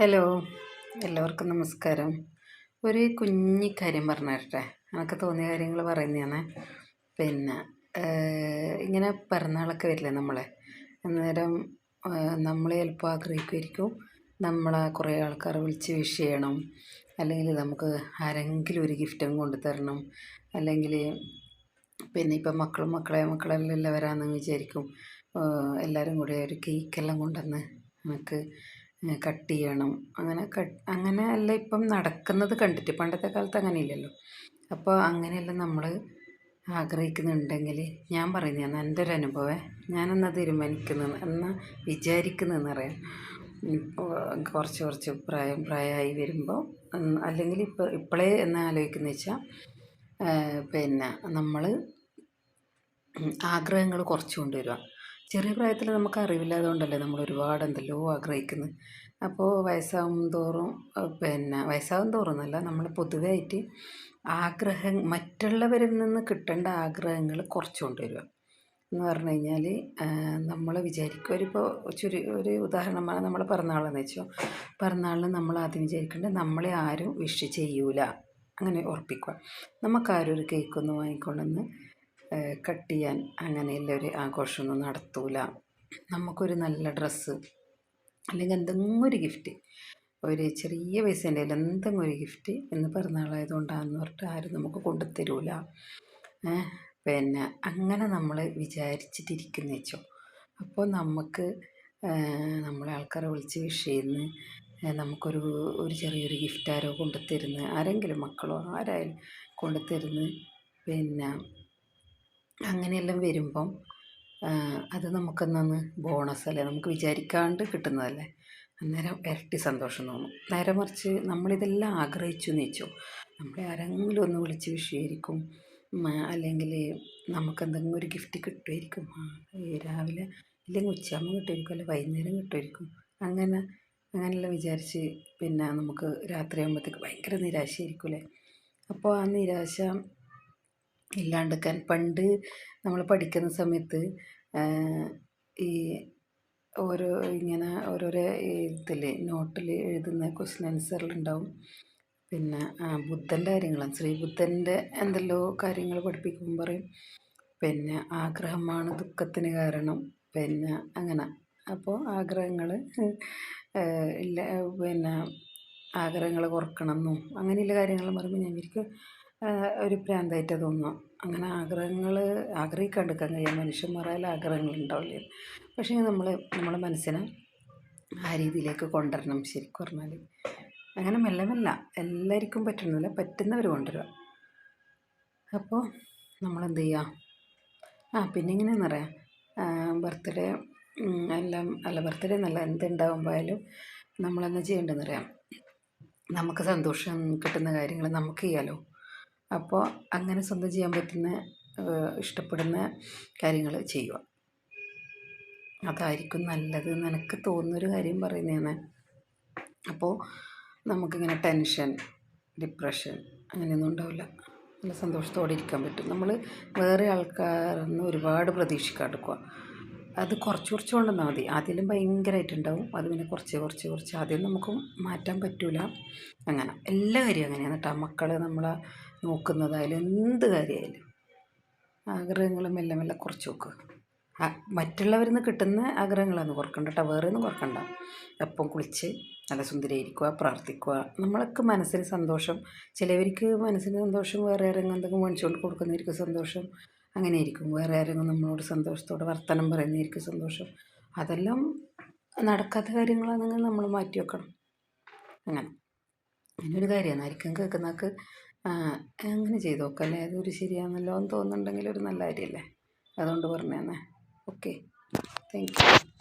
Hello എല്ലാവർക്കും നമസ്കാരം. ഒരു കുഞ്ഞി കാര്യം പറഞ്ഞു തരട്ടെ എനിക്ക് തോന്നിയ കാര്യങ്ങൾ പറയുന്നതാണ്. പിന്നെ ഇങ്ങനെ പിറന്നാളൊക്കെ വരില്ലേ നമ്മളെ? അന്നേരം നമ്മൾ ചിലപ്പോൾ ആഗ്രഹിക്കുമായിരിക്കും നമ്മളെ കുറേ ആൾക്കാർ വിളിച്ച് വിഷ് ചെയ്യണം. അല്ലെങ്കിൽ നമുക്ക് ആരെങ്കിലും ഒരു ഗിഫ്റ്റും കൊണ്ടു തരണം അല്ലെങ്കിൽ പിന്നെ ഇപ്പം മക്കളും മക്കളെ മക്കളെല്ലാം വരാമെന്ന് വിചാരിക്കും. എല്ലാവരും കൂടി ഒരു കേക്കെല്ലാം കൊണ്ടുവന്ന് നമുക്ക് കട്ട് ചെയ്യണം. അങ്ങനെ അങ്ങനെ അല്ല ഇപ്പം നടക്കുന്നത് കണ്ടിട്ട് പണ്ടത്തെ കാലത്ത് അങ്ങനെ ഇല്ലല്ലോ അപ്പോൾ അങ്ങനെയെല്ലാം നമ്മൾ ആഗ്രഹിക്കുന്നുണ്ടെങ്കിൽ ഞാൻ പറയുന്നതാണ് എന്റെ ഒരു അനുഭവേ? ഞാനെന്നാ തീരുമാനിക്കുന്നത് എന്നാ വിചാരിക്കുന്നതെന്ന് പറയാം. കുറച്ച് കുറച്ച് പ്രായം പ്രായമായി വരുമ്പോൾ അല്ലെങ്കിൽ ഇപ്പോൾ ഇപ്പോഴേ എന്ന് ആലോചിക്കുന്നത് വെച്ചാൽ പിന്നെ നമ്മൾ ആഗ്രഹങ്ങൾ കുറച്ച് കൊണ്ടുവരിക ചെറിയ പ്രായത്തിൽ നമുക്ക് അറിവില്ലാതെ കൊണ്ടല്ലേ നമ്മൾ ഒരുപാട് എന്തെല്ലോ ആഗ്രഹിക്കുന്നത് അപ്പോൾ വയസ്സാവും തോറും പിന്നെ വയസ്സാവും തോറും എന്നല്ല നമ്മൾ പൊതുവായിട്ട് ആഗ്രഹം മറ്റുള്ളവരിൽ നിന്ന് കിട്ടേണ്ട ആഗ്രഹങ്ങൾ കുറച്ച് കൊണ്ടുവരിക എന്ന് പറഞ്ഞു കഴിഞ്ഞാൽ നമ്മൾ വിചാരിക്കും ഒരിപ്പോൾ ചുരു ഒരു ഉദാഹരണമാണ് നമ്മൾ പിറന്നാളെന്ന് വെച്ചോ. പിറന്നാളിൽ നമ്മൾ ആദ്യം വിചാരിക്കേണ്ടത് നമ്മളെ ആരും വിഷ് ചെയ്യൂല. അങ്ങനെ ഉറപ്പിക്കുക. നമുക്കാരും ഒരു കേക്കൊന്നും വാങ്ങിക്കൊണ്ടെന്ന് കട്ട് ചെയ്യാൻ അങ്ങനെയുള്ള ഒരു ആഘോഷമൊന്നും നടത്തൂല. നമുക്കൊരു നല്ല ഡ്രസ്സ് അല്ലെങ്കിൽ എന്തെങ്കിലും ഒരു ഗിഫ്റ്റ് ഒരു ചെറിയ പൈസേന്റെ എന്തെങ്കിലും ഒരു ഗിഫ്റ്റ് ഇന്ന് പിറന്നാളായതുകൊണ്ടാണെന്ന് പറഞ്ഞിട്ട് ആരും നമുക്ക് കൊണ്ടുതരൂല പിന്നെ അങ്ങനെ നമ്മൾ വിചാരിച്ചിട്ടിരിക്കുന്ന വെച്ചോ. അപ്പോൾ നമുക്ക് നമ്മളെ ആൾക്കാരെ വിളിച്ച് വിഷ് ചെയ്യുന്നു. നമുക്കൊരു ഒരു ചെറിയൊരു ഗിഫ്റ്റ് ആരോ കൊണ്ടുതരുന്നു ആരെങ്കിലും മക്കളോ ആരായാലും കൊണ്ടുതരുന്നു പിന്നെ അങ്ങനെയെല്ലാം വരുമ്പം അത് നമുക്കെന്നാന്ന് ബോണസ് അല്ലേ? നമുക്ക് വിചാരിക്കാണ്ട് കിട്ടുന്നതല്ലേ? അന്നേരം ഇരട്ടി സന്തോഷം തോന്നും. നേരെ മറിച്ച് നമ്മളിതെല്ലാം ആഗ്രഹിച്ചു എന്ന് വെച്ചു. നമ്മളെ ആരെങ്കിലും ഒന്ന് വിളിച്ച് വിഷയമായിരിക്കും അല്ലെങ്കിൽ നമുക്ക് എന്തെങ്കിലും ഒരു ഗിഫ്റ്റ് കിട്ടുമായിരിക്കും. രാവിലെ ഇല്ലെങ്കിൽ ഉച്ചയാകുമ്പോൾ കിട്ടുമായിരിക്കും. അല്ലെങ്കിൽ വൈകുന്നേരം കിട്ടുമായിരിക്കും. അങ്ങനെ അങ്ങനെയെല്ലാം വിചാരിച്ച് പിന്നെ നമുക്ക് രാത്രിയാകുമ്പോഴത്തേക്ക് ഭയങ്കര നിരാശയായിരിക്കും അല്ലേ? അപ്പോൾ ആ നിരാശ ഇല്ലാണ്ടിരിക്കാൻ പണ്ട് നമ്മൾ പഠിക്കുന്ന സമയത്ത് ഈ ഓരോ ഇങ്ങനെ ഓരോരോ ഇതിൽ നോട്ടിൽ എഴുതുന്ന ക്വസ്റ്റ്യൻ ആൻസറിലുണ്ടാവും പിന്നെ ബുദ്ധന്റെ കാര്യങ്ങളാണ്. ശ്രീ ബുദ്ധന്റെ എന്തെല്ലോ കാര്യങ്ങൾ പഠിപ്പിക്കുമ്പോൾ പറയും. പിന്നെ ആഗ്രഹമാണ് ദുഃഖത്തിന് കാരണം. പിന്നെ അങ്ങനെ. അപ്പോൾ ആഗ്രഹങ്ങൾ ഇല്ല പിന്നെ ആഗ്രഹങ്ങൾ കുറക്കണം എന്നും അങ്ങനെയുള്ള കാര്യങ്ങൾ പറയുമ്പോൾ ഞാൻ വിചാരിക്കും ഒരു പ്രാന്തായിട്ടാണ് തോന്നുക അങ്ങനെ ആഗ്രഹങ്ങൾ ആഗ്രഹിക്കാൻ എടുക്കാൻ കഴിയും മനുഷ്യന്മാരായാലും ആഗ്രഹങ്ങൾ ഉണ്ടാവില്ലേ പക്ഷേ നമ്മൾ നമ്മുടെ മനസ്സിനെ ആ രീതിയിലേക്ക് കൊണ്ടുവരണം ശരിക്കും പറഞ്ഞാൽ അങ്ങനെ മെല്ലെ മെല്ല എല്ലാവർക്കും പറ്റുന്നില്ല പറ്റുന്നവർ കൊണ്ടുവരിക. അപ്പോൾ നമ്മളെന്ത് ചെയ്യുക ആ പിന്നെ എങ്ങനെയാണെന്നറിയാം ബർത്ത്ഡേ എല്ലാം അല്ല ബർത്ത്ഡേ എന്നല്ല എന്തുണ്ടാകുമ്പോഴായാലും നമ്മളെന്താ ചെയ്യേണ്ടതെന്നറിയാം നമുക്ക് സന്തോഷം കിട്ടുന്ന കാര്യങ്ങൾ നമുക്ക് ചെയ്യാമല്ലോ അപ്പോൾ അങ്ങനെ സ്വന്തം ചെയ്യാൻ പറ്റുന്ന ഇഷ്ടപ്പെടുന്ന കാര്യങ്ങൾ ചെയ്യുക. അതായിരിക്കും നല്ലത് എന്ന് എനിക്ക് തോന്നുന്നൊരു കാര്യം പറയുന്നതാണ്. അപ്പോൾ നമുക്കിങ്ങനെ ടെൻഷൻ ഡിപ്രഷൻ അങ്ങനെയൊന്നും ഉണ്ടാവില്ല. നല്ല സന്തോഷത്തോടെ ഇരിക്കാൻ പറ്റും. നമ്മൾ വേറെ ആൾക്കാരിൽ നിന്ന് ഒരുപാട് പ്രതീക്ഷിക്കാണ്ടിരിക്കുക അത് കുറച്ച് കുറച്ച് കൊണ്ടുവന്നാൽ മതി. ആദ്യം ഭയങ്കരമായിട്ടുണ്ടാവും. അത് പിന്നെ കുറച്ച് കുറച്ച് കുറച്ച് ആദ്യം നമുക്ക് മാറ്റാൻ പറ്റില്ല അങ്ങനെ. എല്ലാ കാര്യവും അങ്ങനെയാണ് കേട്ടോ. മക്കൾ നമ്മളെ നോക്കുന്നതായാലും എന്ത് കാര്യമായാലും ആഗ്രഹങ്ങൾ മെല്ലെ മെല്ലെ കുറച്ച് നോക്കുക മറ്റുള്ളവരിൽ നിന്ന് കിട്ടുന്ന ആഗ്രഹങ്ങളാണ്. കുറക്കണ്ട കേട്ടോ വേറെ ഒന്നും കുറക്കണ്ട. എപ്പം കുളിച്ച് നല്ല സുന്ദരിയായിരിക്കുക പ്രാർത്ഥിക്കുക. നമ്മളൊക്കെ മനസ്സിന് സന്തോഷം. ചിലവർക്ക് മനസ്സിന് സന്തോഷം വേറെ ആരെങ്കിലും എന്തെങ്കിലും മേടിച്ചുകൊണ്ട് കൊടുക്കുന്നവർക്ക് സന്തോഷം. അങ്ങനെ ആയിരിക്കും വേറെ ആരെങ്കിലും നമ്മളോട് സന്തോഷത്തോടെ വർത്തനം പറയുന്നതായിരിക്കും സന്തോഷം. അതെല്ലാം നടക്കാത്ത കാര്യങ്ങളാണെങ്കിൽ നമ്മൾ മാറ്റി വെക്കണം. അങ്ങനെ. അങ്ങനൊരു കാര്യമാണ്. ആയിരിക്കും കേൾക്കുന്നവർക്ക് അങ്ങനെ ചെയ്ത് നോക്കല്ലേ അതൊരു ശരിയാണല്ലോ എന്ന് തോന്നുന്നുണ്ടെങ്കിൽ ഒരു നല്ല കാര്യമല്ലേ? അതുകൊണ്ട് പറഞ്ഞതാണ് ഓക്കെ. Thank you